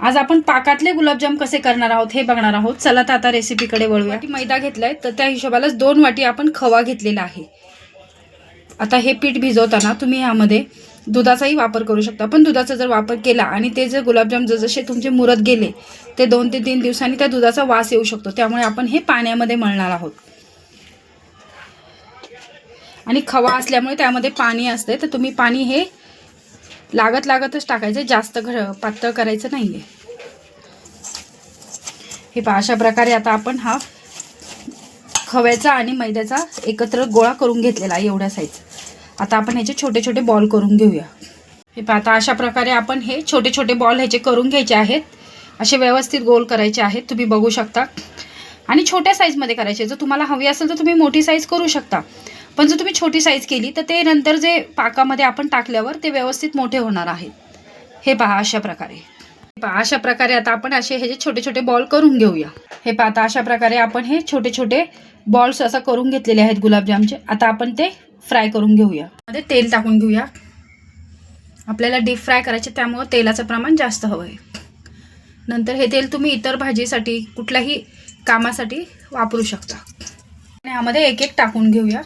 आज आपण पाकातले गुलाबजाम कसे करणार आहोत हे बघणार आहोत. चला तर आता रेसिपीकडे वळूया. वाटी मैदा घेतलाय तर त्या हिशोबालाच दोन वाटी आपण खवा घेतलेला आहे. आता हे पीठ भिजवताना तुम्ही ह्यामध्ये दुधाचाही वापर करू शकता. पण दुधाचा जर वापर केला आणि ते जर गुलाबजाम जसे तुमचे मुरत गेले ते दोन ते तीन दिवसांनी त्या दुधाचा वास येऊ शकतो. त्यामुळे आपण हे पाण्यामध्ये मळणार आहोत. आणि खवा असल्यामुळे त्यामध्ये पाणी असते तर तुम्ही पाणी हे लागत लागतच टाकायचं. जास्त घ पातळ करायचं नाही आहे हे पहा अशा प्रकारे आता आपण हा खव्याचा आणि मैद्याचा एकत्र गोळा करून घेतलेला आहे एवढ्या साईज आता आपण ह्याचे छोटे छोटे बॉल करून घेऊया. हे पहा आता अशा प्रकारे आपण हे छोटे छोटे बॉल ह्याचे करून घ्यायचे आहेत. असे व्यवस्थित गोल करायचे आहेत. तुम्ही बघू शकता. आणि छोट्या साईजमध्ये करायचे. जर तुम्हाला हवी असेल तर तुम्ही मोठी साईज करू शकता. पण जर तुम्ही छोटी साईज केली तर ते नंतर जे पाकामध्ये आपण टाकल्यावर ते व्यवस्थित मोठे होणार आहेत. हे पहा अशा प्रकारे. हे पहा अशा प्रकारे आता आपण असे हे जे छोटे छोटे बॉल करून घेऊया. हे पहा आता अशा प्रकारे आपण हे छोटे छोटे बॉल्स असं करून घेतलेले आहेत गुलाबजामचे. आता आपण ते फ्राय करून घेऊया. मध्ये तेल टाकून घेऊया. आपल्याला डीप फ्राय करायचे त्यामुळं तेलाचं प्रमाण जास्त हवं आहे नंतर हे तेल तुम्ही इतर भाजीसाठी कुठल्याही कामासाठी वापरू शकता. आणि ह्यामध्ये एक एक टाकून घेऊया.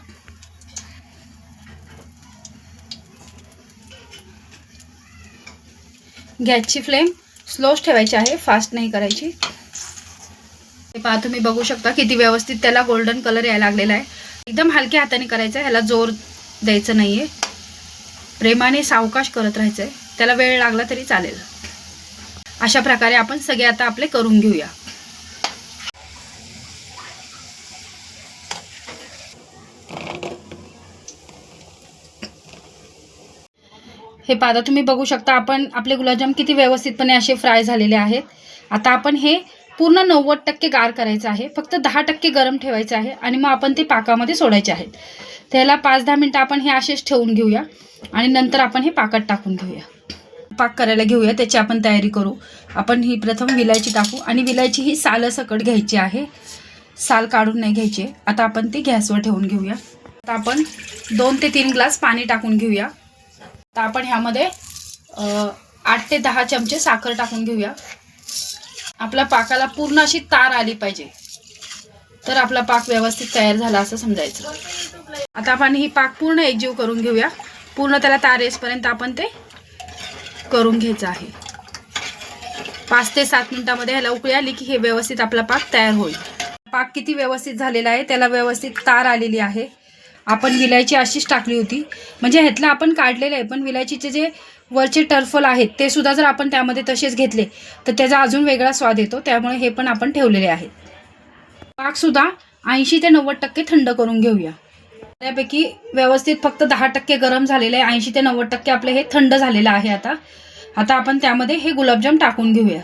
गॅसची फ्लेम स्लोच ठेवायची आहे फास्ट नाही करायची. हे पहा तुम्ही बघू शकता किती व्यवस्थित त्याला गोल्डन कलर यायला लागलेला आहे. एकदम हलक्या हाताने करायचं आहे ह्याला जोर द्यायचं नाही आहे प्रेमाने सावकाश करत राहायचं आहे त्याला वेळ लागला तरी चालेल. अशा प्रकारे आपण सगळे आता आपले करून घेऊया. हे पादा तुम्ही बघू शकता आपण आपले गुलाबजाम किती व्यवस्थितपणे असे फ्राय झालेले आहेत. आता आपण हे पूर्ण नव्वद टक्के गार करायचं आहे. फक्त दहा टक्के गरम ठेवायचं आहे आणि मग आपण ते पाकामध्ये सोडायचे आहेत. त्याला पाच दहा मिनटं आपण हे असेच ठेवून घेऊया आणि नंतर आपण हे पाकात टाकून घेऊया. पाक करायला घेऊया त्याची आपण तयारी करू. आपण ही प्रथम विलायची टाकू आणि विलायची ही साल सकट घ्यायची आहे. साल काढून नाही घ्यायची. आता आपण ती गॅसवर ठेवून घेऊया. आता आपण दोन ते तीन ग्लास पाणी टाकून घेऊया. तर आपण ह्यामध्ये आठ ते दहा चमचे साखर टाकून घेऊया. आपल्या पाकाला पूर्ण अशी तार आली पाहिजे. तर आपला पाक व्यवस्थित तयार झाला असं समजायचं. आता आपण ही पाक पूर्ण एकजीव करून घेऊया. पूर्ण त्याला तार येसपर्यंत आपण ते करून घ्यायचं आहे. पाच ते सात मिनिटामध्ये ह्याला उकळी आली की हे व्यवस्थित आपला पाक तयार होईल. पाक किती व्यवस्थित झालेला आहे त्याला व्यवस्थित तार आलेली आहे. आपण विलायची अशीच टाकली होती. म्हणजे ह्यातलं आपण काढलेलं आहे पण विलायचीचे जे वरचे टर्फल आहेत ते सुद्धा जर आपण त्यामध्ये तसेच घेतले तर त्याचा अजून वेगळा स्वाद येतो त्यामुळे हे पण आपण ठेवलेले आहेत. पाकसुद्धा ऐंशी ते नव्वद टक्के थंड करून घेऊया. त्यापैकी व्यवस्थित फक्त दहा टक्के गरम झालेले आहे ऐंशी ते नव्वद टक्के आपले हे थंड झालेलं आहे आता. आता आपण त्यामध्ये हे गुलाबजाम टाकून घेऊया.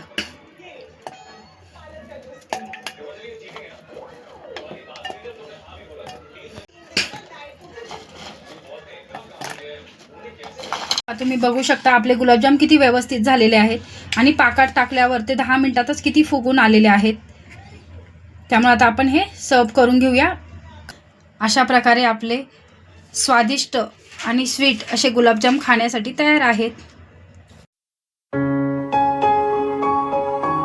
तुम्ही बघू शकता आपले गुलाबजाम किती व्यवस्थित झालेले आहेत. आणि पाकात टाकल्यावर ते दहा मिनटातच किती फुगून आलेले आहेत. त्यामुळे आता आपण हे सर्व करून घेऊया. अशा प्रकारे आपले स्वादिष्ट आणि स्वीट असे गुलाबजाम खाण्यासाठी तयार आहेत.